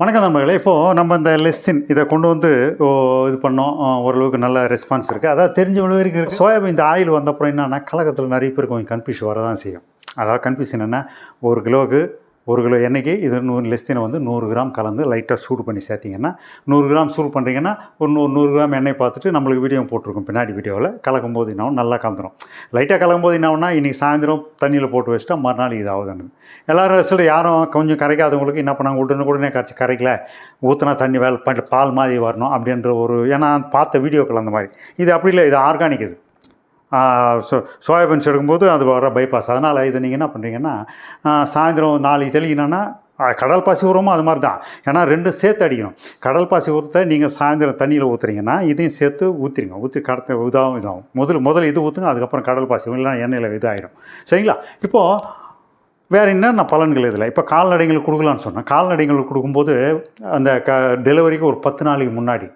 வணக்கம் நண்பர்களே. இப்போது நம்ம இந்த லெஸ்தின் இதை கொண்டு வந்து ஓ, இது பண்ணோம். ஓரளவுக்கு நல்ல ரெஸ்பான்ஸ் இருக்குது அதாவது தெரிஞ்சவங்க வரைக்கும் இருக்குது சோயாபீன் இந்த ஆயில் வந்தப்புறம் என்னென்னா கழகத்தில் நிறைய பேருக்கு கொஞ்சம் கன்ஃபியூஷன் வரதான் செய்யும். அதாவது கன்ஃபியூஷன் என்ன ஒரு கிலோவுக்கு ஒரு கிலோ எண்ணெய்க்கு இது நூறு லெஸ்தினை வந்து நூறு கிராம் கலந்து லைட்டாக சூடு பண்ணி சேர்த்திங்கன்னா நூறு கிராம் சூடு பண்ணுறீங்கன்னா ஒரு நூறு நூறு கிராம் எண்ணெய் பார்த்துட்டு நம்மளுக்கு வீடியோ போட்டிருக்கோம் பின்னாடி வீடியோவில் கலக்கும் போது என்ன நல்லா கலந்துரும். லைட்டாக கலக்கும் போது என்ன ஆகும்னா இன்றைக்கி சாயந்தரம் தண்ணியில் போட்டு வச்சுட்டா மறுநாள் இது ஆகுதுன்னு. எல்லாரும் சில யாரும் கொஞ்சம் கரைக்காதவங்களுக்கு என்ன பண்ணாங்க? உடனே உடனே கரைச்சி கரைக்கல. ஊற்றினா தண்ணி வேலை பால் மாதிரி வரணும் அப்படின்ற ஒரு ஏன்னா பார்த்த வீடியோக்கள் அந்த மாதிரி. இது அப்படி இல்லை இது ஆர்கானிக் இது. சோ சோயாபீன்ஸ் எடுக்கும்போது அது வர பைபாஸ் அதனால் இதை நீங்கள் என்ன பண்ணுறீங்கன்னா சாயந்தரம் நாளைக்கு தெளிக்கணும்னா கடல் பாசி உரமும் அது மாதிரி தான். ஏன்னா ரெண்டும் சேர்த்து அடிக்கணும். கடல் பாசி உரத்தை நீங்கள் சாயந்தரம் தண்ணியில் ஊற்றுறீங்கன்னா இதையும் சேர்த்து ஊற்றிடுங்க ஊற்றி கடத்த இதாகவும் இதாகும் முதல்ல முதல்ல இது ஊற்றுங்க அதுக்கப்புறம் கடல் பாசி இல்லைன்னா எண்ணெயில் இதாகிடும் சரிங்களா? இப்போது வேறு என்னென்ன பலன்கள் இதில்? இப்போ கால்நடைங்களுக்கு கொடுக்கலான்னு சொன்னேன். கால்நடைங்களுக்கு கொடுக்கும்போது அந்த க டெலிவரிக்கு ஒரு பத்து நாளைக்கு முன்னாடி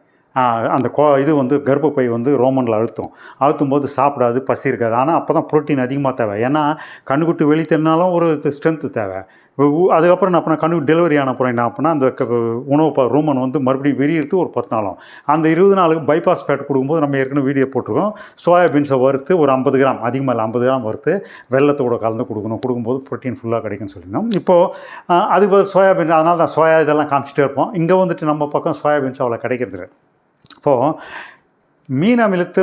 அந்த கோ இது வந்து கர்ப்பப்பை வந்து ரோமனில் அழுத்தும். அழுத்தும் போது சாப்பிடாது பசி இருக்காது ஆனால் அப்போ தான் ப்ரோட்டீன் அதிகமாக தேவை. ஏன்னா கண்ணுக்குட்டி வெளி ஒரு ஸ்ட்ரென்த்து தேவை. அதுக்கப்புறம் என்ன பண்ண கண்ணு டெலிவரி ஆன அப்புறம் என்ன பண்ணால் அந்த உணவு ப ரூமன் வந்து மறுபடியும் விரியறது ஒரு பத்து நாளும். அந்த இருபது நாளுக்கு பைபாஸ் பேட் கொடுக்கும்போது நம்ம ஏற்கனவே வீடியோ போட்டிருக்கோம். சோயாபீன்ஸை வறுத்து ஒரு ஐம்பது கிராம் அதிகமாக இல்லை ஐம்பது கிராம் வறுத்து வெள்ளத்தோட கலந்து கொடுக்கணும். கொடுக்கும்போது ப்ரோட்டீன் ஃபுல்லாக கிடைக்கும்னு சொல்லியிருந்தோம். இப்போது அதுக்கு பதில் சோயாபீன்ஸ் அதனால தான் சோயா இதெல்லாம் காமிச்சிட்டே இருப்போம். இங்கே வந்துட்டு நம்ம பக்கம் சோயாபீன்ஸ் அவ்வளோ கிடைக்கிறது இல்லை இப்போது மீன் அமிலத்து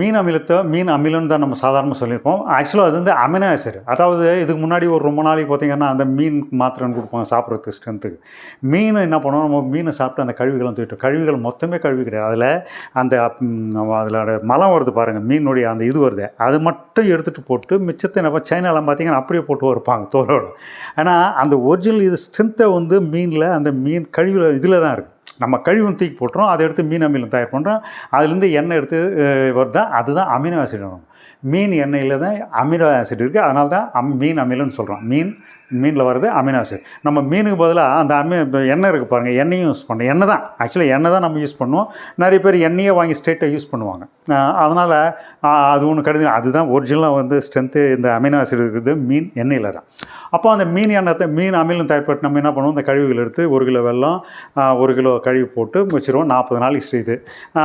மீன் அமிலத்தை மீன் அமிலம்னு தான் நம்ம சாதாரணமாக சொல்லியிருப்போம். ஆக்சுவலாக அது வந்து அமினோ ஆசிட். அதாவது இதுக்கு முன்னாடி ஒரு ரொம்ப நாளைக்கு பார்த்தீங்கன்னா அந்த மீன் மாத்திரைன்னு கொடுப்பாங்க சாப்பிட்றதுக்கு ஸ்ட்ரென்த்துக்கு மீன் என்ன பண்ணுவோம்? நம்ம மீனை சாப்பிட்டு அந்த கழிவுகள் தூக்கிட்டு கழிவுகள் மொத்தமே கழிவு கிடையாது. அதில் அந்த அதில் மலம் வருது பாருங்கள் மீனுடைய அந்த இது வருது. அது மட்டும் எடுத்துகிட்டு போட்டு மிச்சத்தை என்ன சைனாலாம் பார்த்தீங்கன்னா அப்படியே போட்டு வருப்பாங்க தோலோடு. ஆனால் அந்த ஒரிஜினல் இது ஸ்ட்ரென்த்தை வந்து மீனில் அந்த மீன் கழிவு இதில் தான் இருக்குது நம்ம கழிவும் தூக்கி போட்டுறோம் அதை எடுத்து மீன் அமிலம் தயார் பண்ணுறோம் அதுலேருந்து எண்ணெய் எடுத்து வருதா? அதுதான் அமினோ ஆசிட் வரும் மீன் எண்ணெயில் தான் அமினோ ஆசிட் இருக்குது அதனால தான் அம் மீன் அமிலம்னு சொல்கிறோம் மீன் மீனில் வர்றது அமினோ ஆசிட் நம்ம மீனுக்கு பதிலாக அந்த அமி எண்ணெய் இருக்குது பாருங்கள் எண்ணெயும் யூஸ் பண்ணோம் எண்ணெய் தான். ஆக்சுவலாக எண்ணெய் தான் நம்ம யூஸ் பண்ணுவோம். நிறைய பேர் எண்ணெயை வாங்கி ஸ்ட்ரெயிட்டாக யூஸ் பண்ணுவாங்க. அதனால் அது ஒன்று கடிதம் அதுதான் ஒரிஜினலாக வந்து ஸ்ட்ரென்த்து இந்த அமினோ ஆசிட் இருக்குது மீன் எண்ணெயில் தான். அப்போ அந்த மீன் எண்ணெய் மீன் அமிலம் தயார்பட்டு நம்ம என்ன பண்ணுவோம்? இந்த கழிவுகள் எடுத்து ஒரு கிலோ வெள்ளம் ஒரு கிலோ கழிவு போட்டு வச்சுருவோம். நாற்பது நாளைக்கு இது.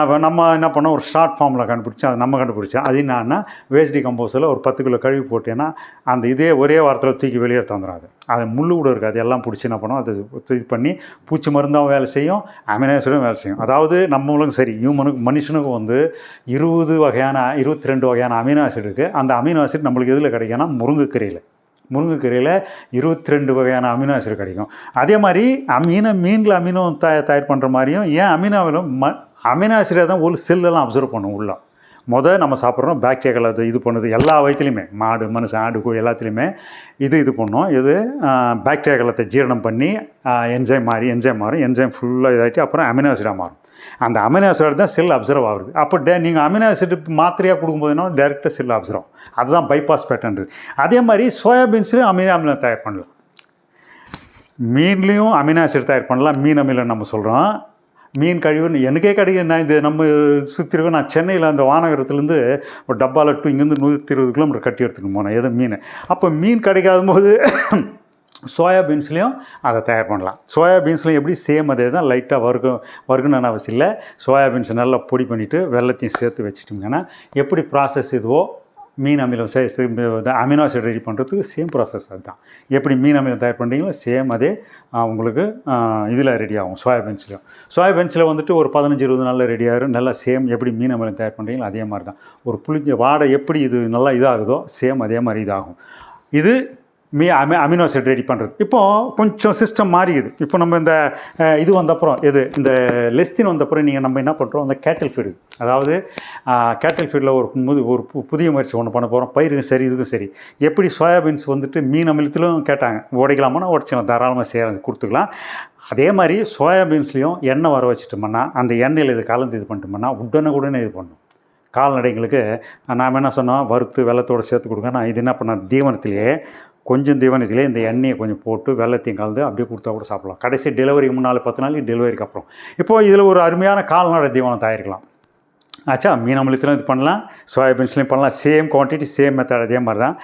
இப்போ நம்ம என்ன பண்ணோம்? ஒரு ஷார்ட் ஃபார்மில் கண்டுபிடிச்சோம் அது நம்ம கண்டுபிடிச்சோம் அது என்னன்னா வேஸ்ட் கம்போஸில் ஒரு பத்து கிலோ கழிவு போட்டேன்னா அந்த இதே ஒரே வாரத்தில் தூக்கி வெளியே தந்துடும் அது. அது முள்ளு கூட இருக்காது எல்லாம் பிடிச்சி என்ன பண்ணும்? அது இது பண்ணி பூச்சி மருந்தாகவும் வேலை செய்யும் அமினோசிடும் வேலை செய்யும். அதாவது நம்மளுக்கும் சரி ஹியூமனுக்கு மனுஷனுக்கும் வந்து இருபது வகையான இருபத்தி ரெண்டு வகையான அமினோ ஆசிட் இருக்குது அந்த அமினோ ஆசிட் நம்மளுக்கு எதில் கிடைக்கும்னா முருங்கைக்கீரையில். முருங்கைக்கீரையில் இருபத்தி ரெண்டு வகையான அமினோ ஆசிட் கிடைக்கும். அதே மாதிரி அமீன மீனில் அமினோ தயார் பண்ணுற மாதிரியும் ஏன் அமினோவிலும் ம அமினோ தான் ஒரு செல்லெல்லாம் அப்சர்வ் பண்ணும் உள்ளே. மொதல் நம்ம சாப்பிட்றோம் பாக்டீரியாக்கள் அது இது பண்ணுது. எல்லா வயிற்றுலையுமே மாடு மனுஷன் ஆடு கோ எல்லாத்துலேயுமே இது இது பண்ணும். இது பாக்டீரியாக்களத்தை ஜீரணம் பண்ணி என்ஜைம் மாறி என்ஜைம் மாறும். என்ஜைம் ஃபுல்லாக இதாகிட்டு அப்புறம் அமினோ ஆசிடாக மாறும். அந்த அமினோ ஆசிட் தான் செல் அப்சர்வ் ஆகுது அப்போ டே நீங்கள் அமினோ ஆசிட் மாத்திரையாக கொடுக்கும்போது என்ன டேரெக்டாக செல் அப்சர்வ் அதுதான் பைபாஸ் பேட்டர்ன் அதே மாதிரி சோயாபீன்ஸ்லையும் அமினோ அமிலம் தயார் பண்ணலாம். மீன்லேயும் அமினோ ஆசிட் தயார் பண்ணலாம். மீன் அமிலம் நம்ம சொல்கிறோம் மீன் கழிவுன்னு எனக்கே கிடைக்கும் நான் இது நம்ம சுற்றி இருக்கோம் நான் சென்னையில் அந்த வானகரத்துலேருந்து ஒரு டப்பாவில் டூ இங்கேருந்து நூற்றி இருபது கிலோமீட்டர் கட்டி எடுத்துகிட்டு போனேன் எது மீன். அப்போ மீன் கிடைக்காத போது சோயாபீன்ஸ்லேயும் அதை தயார் பண்ணலாம். சோயாபீன்ஸ்லையும் எப்படி சேம் அதே தான் லைட்டாக வறுக்கும் வறுக்கணும்னு அவசியம் இல்லை. சோயாபீன்ஸை நல்லா பொடி பண்ணிவிட்டு வெள்ளத்தையும் சேர்த்து வச்சுட்டிங்கன்னா எப்படி ப்ராசஸ் இதுவோ மீன் அமிலம் சே அமினோ ஆசிட் ரெடி பண்ணுறதுக்கு சேம் ப்ராசஸ் அதுதான். எப்படி மீன் அமிலம் தயார் பண்ணுறீங்களோ சேம் அதே உங்களுக்கு இதில் ரெடி ஆகும் சோயாபீன்ஸ்லையும் சோயாபீன்ஸில் வந்துட்டு ஒரு பதினஞ்சு இருபது நாளில் ரெடி ஆகிடும் நல்லா சேம் எப்படி மீன் அமிலம் தயார் பண்ணுறீங்களோ அதே மாதிரி தான் ஒரு புளிஞ்ச வாடை எப்படி இது நல்லா இதாகுதோ சேம் அதே மாதிரி இதாகும். இது மீ அமி அமினோ ரெடி பண்ணுறது இப்போது கொஞ்சம் சிஸ்டம் மாறிக்குது. இப்போ நம்ம இந்த இது வந்தப்புறம் எது இந்த லெஸ்தின் வந்தப்புறம் நீங்கள் நம்ம என்ன பண்ணுறோம் அந்த கேட்டில் ஃபீடு அதாவது கேட்டில் ஃபீல்டில் ஒரு முது ஒரு பு- புதிய முயற்சி ஒன்று பண்ண போகிறோம் பயிருக்கும் சரி இதுக்கும் சரி. எப்படி சோயாபீன்ஸ் வந்துட்டு மீன் அமிலத்திலும் கேட்டாங்க. உடைக்கலாமானா உடச்சிக்கலாம். தாராளமாக செய்ய கொடுத்துக்கலாம். அதே மாதிரி சோயாபீன்ஸ்லேயும் எண்ணெய் வர வச்சுட்டோம்னா அந்த எண்ணெயில் இது கலந்து இது பண்ணிட்டோம்னா உடனே உடனே இது பண்ணும். கால்நடைங்களுக்கு நாம் என்ன சொன்னோம் வறுத்து வெள்ளத்தோடு சேர்த்து கொடுங்க. நான் இது என்ன பண்ண தீவனத்திலேயே கொஞ்சம் தீவனத்திலே இந்த எண்ணெயை கொஞ்சம் போட்டு வெள்ளத்தையும் கலந்து அப்படியே கொடுத்தா கூட சாப்பிடலாம். கடைசி டெலிவரிக்கு முன்னால் பத்து நாளைக்கு டெலிவரிக்கு அப்புறம். இப்போது இதில் ஒரு அருமையான கால்நடை தீவனம் தயாரிக்கலாம். ஆச்சா மீன் அமிலத்திலும் இது பண்ணலாம் சோயாபீன்ஸ்லையும் பண்ணலாம். சேம் குவான்டிட்டி சேம் மெத்தட் அதே மாதிரி தான்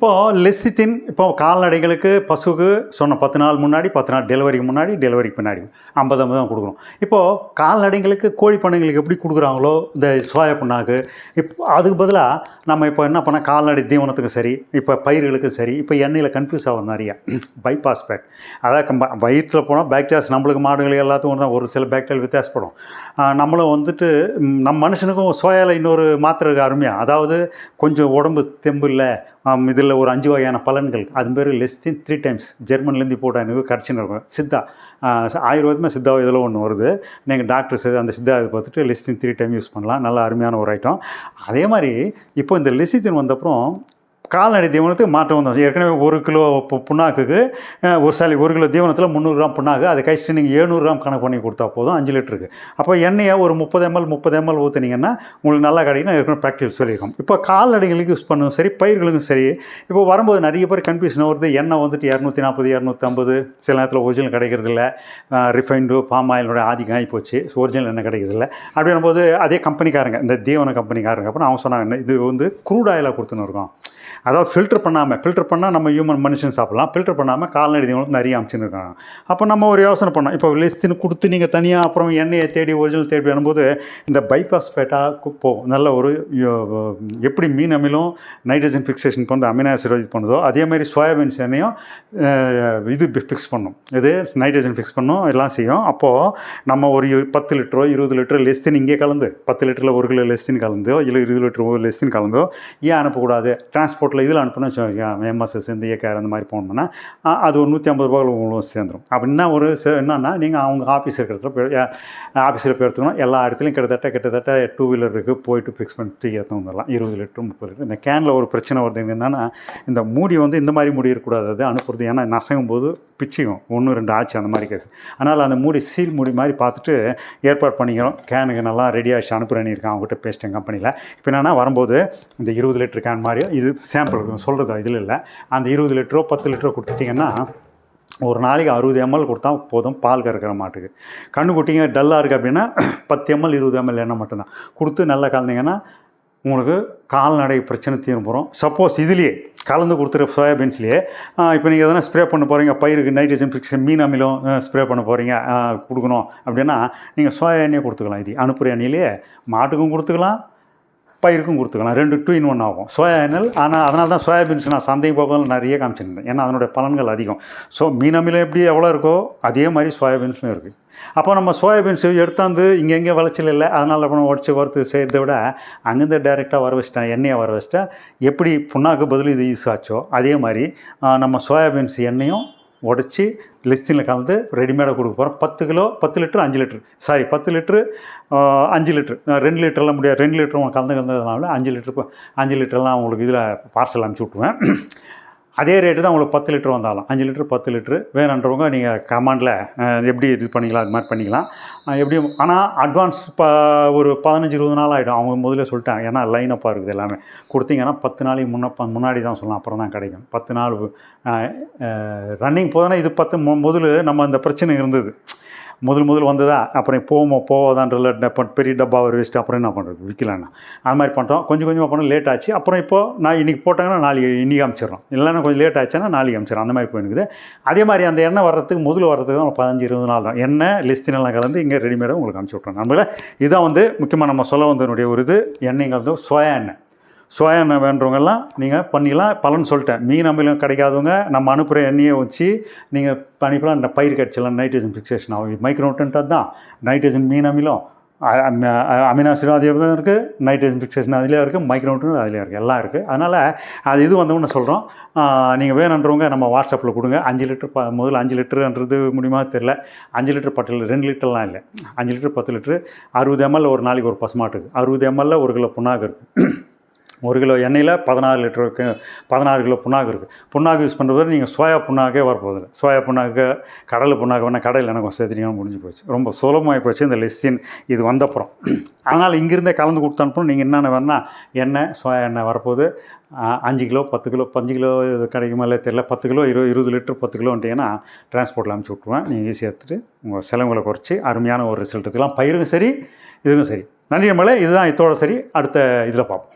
இப்போது லெசித்தின் இப்போ கால்நடைகளுக்கு பசுக்கு சொன்ன பத்து நாள் முன்னாடி பத்து நாள் டெலிவரிக்கு முன்னாடி டெலிவரிக்கு பின்னாடி ஐம்பது ஐம்பது தான் கொடுக்குறோம் இப்போது கால்நடைங்களுக்கு கோழி பண்ணைங்களுக்கு எப்படி கொடுக்குறாங்களோ இந்த சோயா புண்ணாக்கு இப்போ அதுக்கு பதிலாக நம்ம இப்போ என்ன பண்ண கால்நடை தீவனத்துக்கும் சரி இப்போ பயிர்களுக்கும் சரி இப்போ எண்ணெயில் கன்ஃபியூஸ் ஆகும் நிறைய பைபாஸ் பேட் அதாவது வயிற்றில் போனால் பாக்டீரியாஸ் நம்மளுக்கு மாடுகளுக்கு எல்லாத்துக்கும் தான் ஒரு சில பாக்டீரியா வித்தியாசப்படும். நம்மளும் வந்துட்டு நம் நம்ம மனுஷனுக்கும் சோயாவில் இன்னொரு மாத்திரை இருக்கு அருமையாக அதாவது கொஞ்சம் உடம்பு தெம்பு இல்லை இதில் ஒரு அஞ்சு வகையான பலன்கள். அது பேர் லெஸ் தென் த்ரீ டைம்ஸ் ஜெர்மன்லேருந்து போட்ட எனக்கு கிடச்சின்னு இருக்கும் சித்தா ஆயுர்வேதமாக சித்தாவை இதில் ஒன்று வருது. நீங்கள் டாக்டர்ஸ் அந்த சித்தா இது பார்த்துட்டு லெஸ்தின் த்ரீ டைம் யூஸ் பண்ணலாம். நல்ல அருமையான ஒரு ஐட்டம் அதே மாதிரி இப்போ இந்த லெசித்தின் வந்தப்புறம் கால்நடை தீவனத்துக்கு மாற்றம் வந்தோம் ஏற்கனவே ஒரு கிலோ புண்ணாக்குக்கு ஒரு சாலி ஒரு கிலோ தீவனத்தில் முந்நூறு கிராம் புண்ணாக்கு. அதை கழிச்சு நீங்கள் ஏழ்நூறு கிராம் கணக்கு பண்ணி கொடுத்தா போதும். அஞ்சு லிட்டருக்கு. அப்போ எண்ணெயை ஒரு முப்பது எம்எல் முப்பது எம்எல் ஊற்றுனீங்கன்னா உங்களுக்கு நல்லா கிடைக்கும் ஏற்கனவே ப்ராக்டிஸ் சொல்லியிருக்கோம். இப்போ கால்நடைகளுக்கு யூஸ் பண்ணணும் சரி பயிர்களுக்கும் சரி இப்போ வரும்போது நிறைய பேர் கன்ஃபியூஷன் வருது. எண்ணெய் வந்துட்டு இரநூத்தி நாற்பது இரநூத்தம்பது சில நேரத்தில் ஒரிஜினல் கிடைக்கிறதில்ல. ரிஃபைண்டு பாம் ஆயிலோட ஆதிக்கம் ஆகி போச்சு ஒரிஜினல் எண்ணெய் கிடைக்கிறதில்ல. அப்படின்னும் போது அதே கம்பெனிக்காரங்க இந்த தீவன கம்பெனிக்காரங்க அப்புறம் அவங்க சொன்னாங்க இது வந்து க்ரூட் ஆயிலாக கொடுத்துன்னு இருக்கோம். அதாவது ஃபில்டர் பண்ணாமல் ஃபில்டர் பண்ணால் நம்ம ஹியூமன் மனுஷன் சாப்பிடலாம். ஃபில்டர் பண்ணாமல் கால்நடை தீவனத்துக்கு நிறைய அமைச்சுருக்காங்க அப்போ நம்ம ஒரு யோசனை பண்ணோம். இப்போ லிஸ்டின்னு கொடுத்து நீங்கள் தனியாக அப்புறம் எண்ணெயை தேடி ஒரிஜினல் தேடி வரும்போது இந்த பைபாஸ் ஃபேட்டாக போகும் நல்ல ஒரு யோ- எப்படி மீன் அமிலும் நைட்ரஜன் ஃபிக்ஸேஷன் பண்ணி அமினோ ஆசிட் இது பண்ணுதோ அதே மாதிரி சோயாபீன்ஸ் எண்ணெயும் இது ஃபிக்ஸ் பண்ணும். இது நைட்ரஜன் ஃபிக்ஸ் பண்ணும் எல்லாம் செய்யும். அப்போது நம்ம ஒரு பத்து லிட்டரோ இருபது லிட்டரோ லெஸ்தின் இங்கே கலந்து பத்து லிட்டரில் ஒரு கிலோ லெஸ்தின் கலந்தோ இல்லை இருபது லிட்டர் ஒரு லெஸ்தின் கலந்தோ ஏன் அனுப்பக்கூடாது? டிரான்ஸ்போர்ட்டில் இதில் அனுப்பணும் எம்எஸ்எஸ் இந்த ஏகேஆர் அந்த மாதிரி போனோம்னா அது ஒரு நூற்றி ஐம்பது ரூபாய் உங்களுக்கு சேர்ந்துடும் அப்படின்னா ஒரு சே- என்னன்னா நீங்கள் அவங்க ஆஃபீஸ் இருக்கிறதுல போய் ஆஃபீஸில் போய் எடுத்துக்கணும். எல்லா இடத்துலையும் கிட்டத்தட்ட கிட்டத்தட்ட டூ வீலருக்கு போயிட்டு ஃபிக்ஸ் பண்ணிட்டு எடுத்து வந்துடலாம் இருபது லிட்டர் முப்பது லிட்டர். இந்த கேனில் ஒரு பிரச்சனை வருது என்னென்னா இந்த மூடி வந்து இந்த மாதிரி மூடி இருக்கக்கூடாது. அது அனுப்புறது. ஏன்னா நசங்கும் போது பிச்சிக்கும். ஒன்று ரெண்டு ஆச்சு அந்த மாதிரி கேஸ் அதனால் அந்த மூடி சீல் மூடி மாதிரி பார்த்துட்டு ஏற்பாடு பண்ணிக்கிறோம். கேனுக்கு நல்லா ரெடி ஆகிடுச்சு அனுப்புறேன்னு இருக்கேன் அவங்ககிட்ட பேசிட்டேன் கம்பெனியில் இப்போ என்னென்னா வரும்போது இந்த இருபது லிட்டர் கேன் மாதிரி இது சாம்பிள் சொல்கிறது இதில் இல்லை. அந்த இருபது லிட்டரோ பத்து லிட்டரோ கொடுத்துட்டிங்கன்னா ஒரு நாளைக்கு அறுபது எம்எல் கொடுத்தா போதும் பால் கறக்கிற மாட்டுக்கு. கண்ணு குட்டிங்க டல்லாக இருக்குது அப்படின்னா பத்து எம்எல் இருபது எம்எல் எண்ணெய் மட்டும்தான். கொடுத்து நல்லா கலந்தீங்கன்னா உங்களுக்கு கால்நடை பிரச்சனை தீரும் போகிறோம் சப்போஸ் இதுலேயே கலந்து கொடுத்துரு சோயாபீன்ஸ்லேயே இப்போ நீங்கள் எதனா ஸ்ப்ரே பண்ண போகிறீங்க பயிருக்கு நைட்ரஜன் ஃபிக்ஷன் மீன் அமிலம் ஸ்ப்ரே பண்ண போகிறீங்க கொடுக்கணும் அப்படின்னா நீங்கள் சோயா எண்ணெயை கொடுத்துக்கலாம். இது அனுப்புகிற எண்ணெயிலேயே மாட்டுக்கும் கொடுத்துக்கலாம் பயிருக்கும் கொடுத்துக்கலாம். ரெண்டு டூ இன் ஒன் ஆகும். சோயா எண்ணெய் ஆனால் அதனால தான் சோயாபீன்ஸ் நான் சந்தை போகலாம் நிறைய காமிச்சிருந்தேன். ஏன்னா அதனுடைய பலன்கள் அதிகம். ஸோ மீன் எப்படி எவ்வளோ இருக்கோ அதே மாதிரி சோயாபீன்ஸ்லையும் இருக்குது அப்போ நம்ம சோயாபீன்ஸ் எடுத்தாந்து இங்கே எங்கே விளைச்சல் இல்லை. அதனால் அப்புறம் உடச்சி வறுத்து செய்கிறத விட அங்கேருந்து டைரெக்டாக வர வச்சிட்டேன். எண்ணெயை வர வச்சிட்டேன். எப்படி புண்ணாக்கு பதில் இது யூஸ் ஆச்சோ அதே மாதிரி நம்ம சோயாபீன்ஸ் எண்ணெயும் உடச்சி லிஸ்டினில் கலந்து ரெடிமேடாக கொடுக்க போகிறோம் பத்து கிலோ பத்து லிட்டரு அஞ்சு லிட்ரு சாரி பத்து லிட்ரு அஞ்சு லிட்ரு ரெண்டு லிட்டர்லாம் முடியாது. ரெண்டு லிட்டர் கலந்து கலந்ததுனால அஞ்சு லிட்ரு அஞ்சு லிட்டர்லாம் உங்களுக்கு இதில் பார்சல் அனுப்பிச்சி விட்ருவேன் அதே ரேட்டு தான் உங்களுக்கு பத்து லிட்டர் வந்தாலும். அஞ்சு லிட்டர் பத்து லிட்டரு வேணுன்றவங்க நீங்கள் கமாண்டில் எப்படி இது பண்ணிக்கலாம் அது மாதிரி பண்ணிக்கலாம். எப்படி எப்படியும் ஆனால் அட்வான்ஸ் இப்போ ஒரு பதினஞ்சு இருபது நாள் ஆகிடும் அவங்க முதல்ல சொல்லிட்டாங்க. ஏன்னா லைனப்பாக இருக்குது எல்லாமே. கொடுத்தீங்கன்னா பத்து நாளைக்கு முன்ன முன்னாடி தான் சொல்லலாம். அப்புறம் தான் கிடைக்கும். பத்து நாள் ரன்னிங் போதுனா இது பத்து முதல்ல நம்ம அந்த பிரச்சனை இருந்தது. முதல் முதல் வந்ததா? அப்புறம் போவோமோ போவாதான்றல டப்ப பெரிய டப்பா ஒரு வச்சுட்டு அப்புறம் என்ன பண்ணுறது விற்கலான்னா அது மாதிரி பண்ணிட்டோம். கொஞ்சம் கொஞ்சமாக பண்ணோம் லேட் ஆச்சு. அப்புறம் இப்போது நான் இன்றைக்கி போட்டாங்கன்னா நாளைக்கு இன்றைக்கி அமைச்சிடறோம். இல்லைன்னா கொஞ்சம் லேட் ஆச்சுன்னா நாளைக்கு அமிச்சிடும் அந்த மாதிரி போயிருக்குது அதே மாதிரி அந்த எண்ணெய் வர்றதுக்கு முதல் வர்றதுக்கு தான் பதினஞ்சு இருபது நாள் தான். எண்ணெய் லிஸ்தினெல்லாம் கலந்து இங்கே ரெடிமேடாக உங்களுக்கு அனுப்பிச்சி விட்றோம் நம்மள இதான் வந்து முக்கியமாக நம்ம சொல்ல வந்தனுடைய ஒரு இது. எண்ணெய் கலந்து சோயா எண்ணெய். சோயா எண்ணெய் வேண்டுறவங்கெல்லாம் நீங்கள் பண்ணிக்கலாம் பலன் சொல்லிட்டேன். மீன் அமிலம் கிடைக்காதவங்க நம்ம அனுப்புகிற எண்ணெயை வச்சு நீங்கள் பண்ணிக்கலாம். இந்த பயிர் கடிச்சலாம் நைட்ரஜன் ஃபிக்சேஷன் ஆகும். மைக்ரோட்டன்ட் தான் நைட்ரஜன் மீன் அமிலம் அமினாசிடும் அதே தான் இருக்குது நைட்ரஜன் ஃபிக்சேஷன் அதுலேயே இருக்குது மைக்ரோட்டன் அதுலேயே இருக்குது எல்லாம் இருக்குது அதனால் அது இது வந்தவொன்னு சொல்கிறோம் நீங்கள் வேணுன்றவங்க நம்ம வாட்ஸ்அப்பில் கொடுங்க. அஞ்சு லிட்டர் ப முதல்ல அஞ்சு லிட்டருன்றது முடியுமா தெரில அஞ்சு லிட்டர் பத்து லிட்டர் ரெண்டு லிட்டர்லாம் இல்லை. அஞ்சு லிட்டர் பத்து லிட்டரு. அறுபது எம்எல் ஒரு நாளைக்கு ஒரு பசுமாட்டுக்கு. அறுபது எம்எல்ல ஒரு கிலோ புண்ணாக்கு இருக்குது ஒரு கிலோ எண்ணெயில் பதினாறு லிட்டருக்கு பதினாறு கிலோ புண்ணாக்கு இருக்குது புண்ணாக்கு யூஸ் பண்ணுறது நீங்கள் சோயா புண்ணாக்கே வரப்போகுது சோயா புண்ணாக்கு கடலை புண்ணாக்கு வேணால் கடையில் எனக்கு சேர்த்துட்டீங்கன்னா முடிஞ்சு போச்சு. ரொம்ப சுலபமாகி போச்சு இந்த லெஸ்ஸின் இது வந்தப்புறம் அதனால் இங்கிருந்தே கலந்து கொடுத்து அனுப்பணும். நீங்கள் என்னென்ன வேணால் எண்ணெய் சோயா எண்ணெய் வரப்போகுது. அஞ்சு கிலோ பத்து கிலோ பஞ்சு கிலோ இது கிடைக்குமா இல்லை தெரியல. பத்து கிலோ இருபது இருபது லிட்டர் பத்து கிலோன்ட்டீங்கன்னா டிரான்ஸ்போர்ட்டில் அனுப்பிச்சி விட்ருவேன் நீங்கள் ஈஸியாக எடுத்துகிட்டு உங்கள் செலவுகளை குறைச்சி அருமையான ஒரு ரிசல்ட் எடுத்துக்கலாம். பயிருக்கும் சரி இதுக்கும் சரி. நன்றி நம்மளே. இதுதான் இதோட சரி. அடுத்த இதில் பார்ப்போம்.